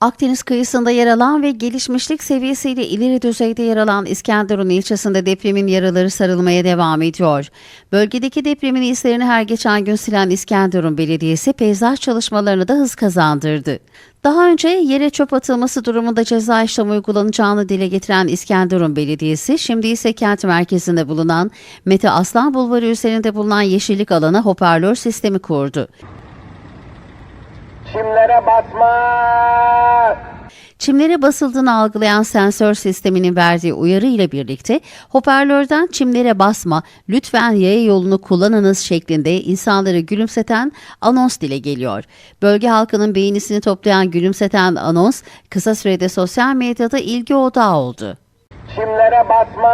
Akdeniz kıyısında yer alan ve gelişmişlik seviyesiyle ileri düzeyde yer alan İskenderun ilçesinde depremin yaraları sarılmaya devam ediyor. Bölgedeki depremin izlerini her geçen gün silen İskenderun Belediyesi peyzaj çalışmalarını da hız kazandırdı. Daha önce yere çöp atılması durumunda ceza işlemi uygulanacağını dile getiren İskenderun Belediyesi, şimdi ise kent merkezinde bulunan Mete Aslan Bulvarı üzerinde bulunan yeşillik alana hoparlör sistemi kurdu. Çimlere basma. Çimlere basıldığını algılayan sensör sisteminin verdiği uyarı ile birlikte hoparlörden çimlere basma, lütfen yaya yolunu kullanınız şeklinde insanları gülümseten anons dile geliyor. Bölge halkının beğenisini toplayan gülümseten anons kısa sürede sosyal medyada ilgi odağı oldu. Çimlere basma.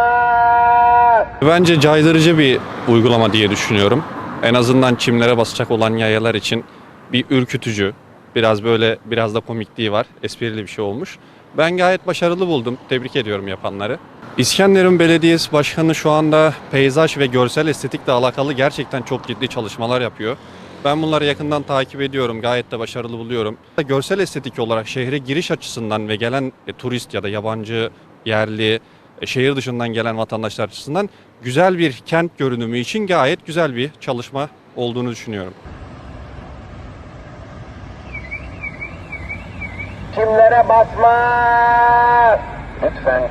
Bence caydırıcı bir uygulama diye düşünüyorum. En azından çimlere basacak olan yayalar için bir ürkütücü, biraz böyle biraz da komikliği var. Esprili bir şey olmuş. Ben gayet başarılı buldum. Tebrik ediyorum yapanları. İskenderun Belediyesi Başkanı şu anda peyzaj ve görsel estetikle alakalı gerçekten çok ciddi çalışmalar yapıyor. Ben bunları yakından takip ediyorum. Gayet de başarılı buluyorum. Görsel estetik olarak şehre giriş açısından ve gelen e, turist ya da yabancı, yerli, e, şehir dışından gelen vatandaşlar açısından güzel bir kent görünümü için gayet güzel bir çalışma olduğunu düşünüyorum. Çimlere basma. Lütfen